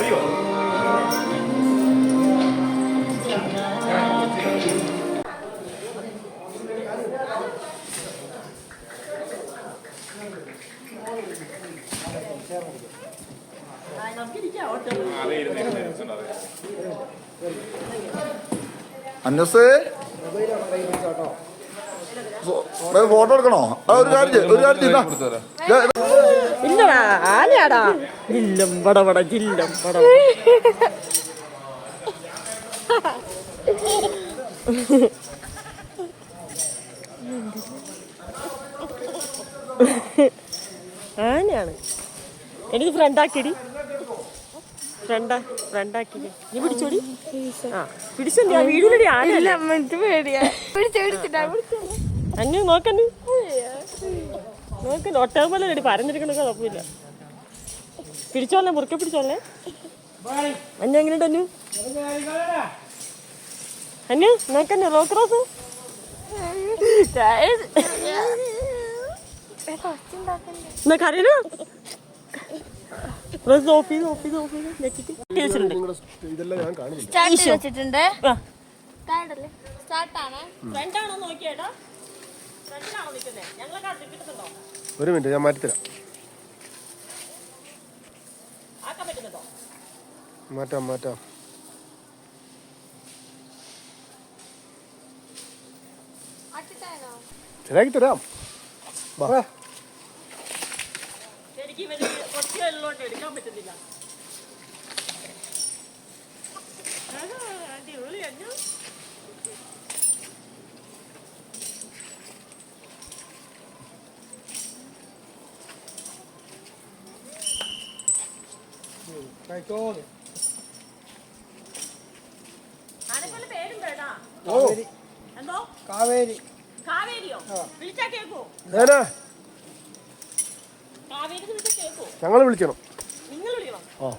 അറിയോ? Anna's? Photo എടുക്കണോ? ഒരു കാര്യം ഒരു കാര്യം ഇല്ലടാ ആനയാടാ. ജില്ലം പടപട ജില്ലം പടപട ആനയാണ്. എനിക്ക് ഫ്രണ്ടാക്കിടി ഫ്രണ്ടാ ഫ്രണ്ടാക്കിടി നീ പിടിച്ചോടി? ആ പിടിച്ചോ ആ വീടിലടി ആനയല്ല? എനിക്ക് പേടിയാ. പിടിച്ച് പിടിച്ചിട്ടാ പിടിച്ചു അന്നു നോക്കന്നു നോക്കന്നു ഒട്ടകമല്ല എടി പരന്നിരിക്കണൊക്കെ കുഴപ്പമില്ല. പിടിച്ചോളേ മുറുക്കെ പിടിച്ചോളേ. അന്നു എങ്ങനെയുണ്ട് അന്നു അന്നു നോക്കന്നു റോക്ക് റോസ് എന്നാ കരയണോ റോസ് ഓഫ് ചെയ്ത് ഓഫ് ചെയ്ത് ഓഫ് ചെയ്ത് സ്റ്റാർട്ട് ചെയ്ത് വെച്ചിട്ടുണ്ട്. ആ. സ്റ്റാർട്ടല്ലേ ഫ്രണ്ടാണോ നോക്കിയേട്ടാ? ഒരു മിനിറ്റ് ഞാൻ മാറ്റിത്തരാം. മാറ്റാം മാറ്റാം. ശരിയാക്കി തരാം. വാ. എനിക്ക് ഓ. എന്തോ? കാവേരി. കാവേരിയോ? വിളിച്ചാ കേക്കോ? ഞാനാ കാവേരി വിളിച്ചാ കേക്കോ? ഞങ്ങൾ വിളിക്കണം. നിങ്ങൾ വിളിക്കണം? ഓ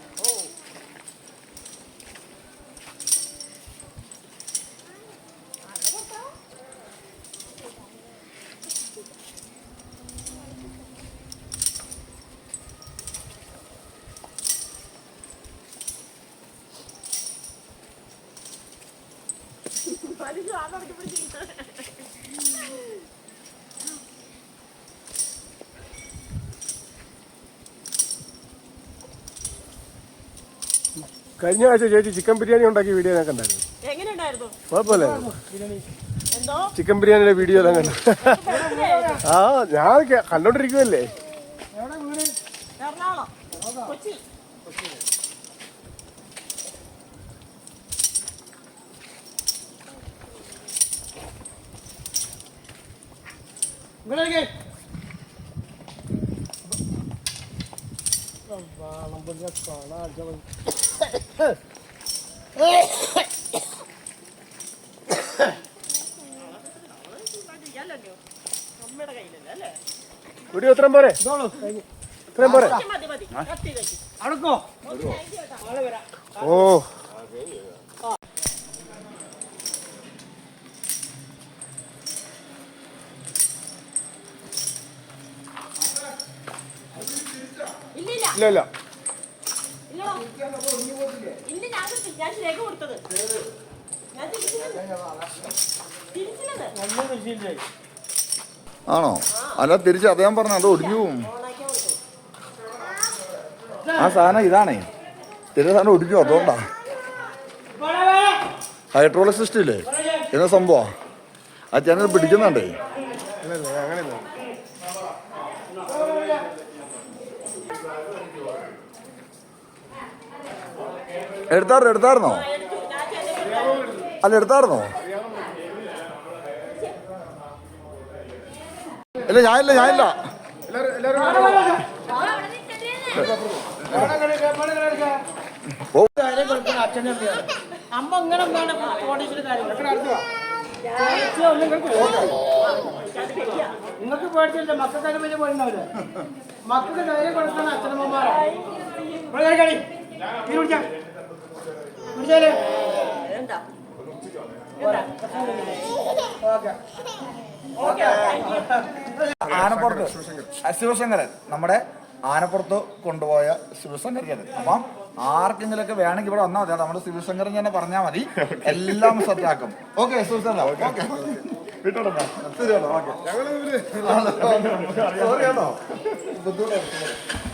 കഴിഞ്ഞ ആഴ്ച ചേച്ചി ചിക്കൻ ബിരിയാണി ഉണ്ടാക്കിയ വീഡിയോ ഞാൻ കണ്ടായിരുന്നു. ചിക്കൻ ബിരിയാണിയുടെ വീഡിയോ എല്ലാം കണ്ടു. ആ ഞാൻ കേ- വീഡിയോ ഇത്രയും പോരെ. ഇത്രയും പോരെ. അടുക്കോ ഓ. ഇല്ല ഇല്ല. ഇല്ല ഞാൻ ഞാൻ രേഖ കൊടുത്തത്. ഞാൻ തിരിച്ചില്ലെന്ന് തിരിച്ചില്ലെന്ന് ആണോ? അല്ല തിരിച്ച് അദ്ദേഹം പറഞ്ഞു അത് ഒടിഞ്ഞു പോവും. ആ സാധനം ഇതാണേ. തിരിച്ച സാധനം ഒടിഞ്ഞു അതുകൊണ്ടാ. ഹൈഡ്രോളിക് സിസ്റ്റം ഇല്ലേ എന്ന സംഭവം? ആ ചേനൽ പിടിക്കുന്നുണ്ടേ. അങ്ങനെ ഇല്ല അങ്ങനെയല്ല എടുത്താറോ എടുത്തായിരുന്നോ അല്ല എടുത്തായിരുന്നോ ഇല്ല ഞാനില്ല ഞാനില്ല. അമ്മ ഇങ്ങനെ നിങ്ങൾക്ക് പേടിച്ചില്ല മക്കൾക്ക് വലിയ പോയിട്ടുണ്ടാവില്ല മക്കൾക്ക് ധൈര്യം കൊടുക്കുന്ന അച്ഛനമ്മമാരാ ഇവിടെ കേറി കളി. നീ പിടിക്കാം. പിടിച്ചാൽ. ഓക്കെ. ആനപ്പുറത്ത് ശിവശങ്കരൻ നമ്മുടെ ആനപ്പുറത്ത് കൊണ്ടുപോയ ശിവശങ്കരൻ അപ്പം ആർക്കെങ്കിലൊക്കെ വേണമെങ്കിൽ ഇവിടെ വന്നാൽ മതി. നമ്മുടെ സിവിൽ ശങ്കർ തന്നെ പറഞ്ഞാൽ മതി. എല്ലാം സെറ്റാക്കും. ഓക്കെ ശിവശങ്കരൻ ഓക്കെ ശരിയാണോ? ഓക്കെ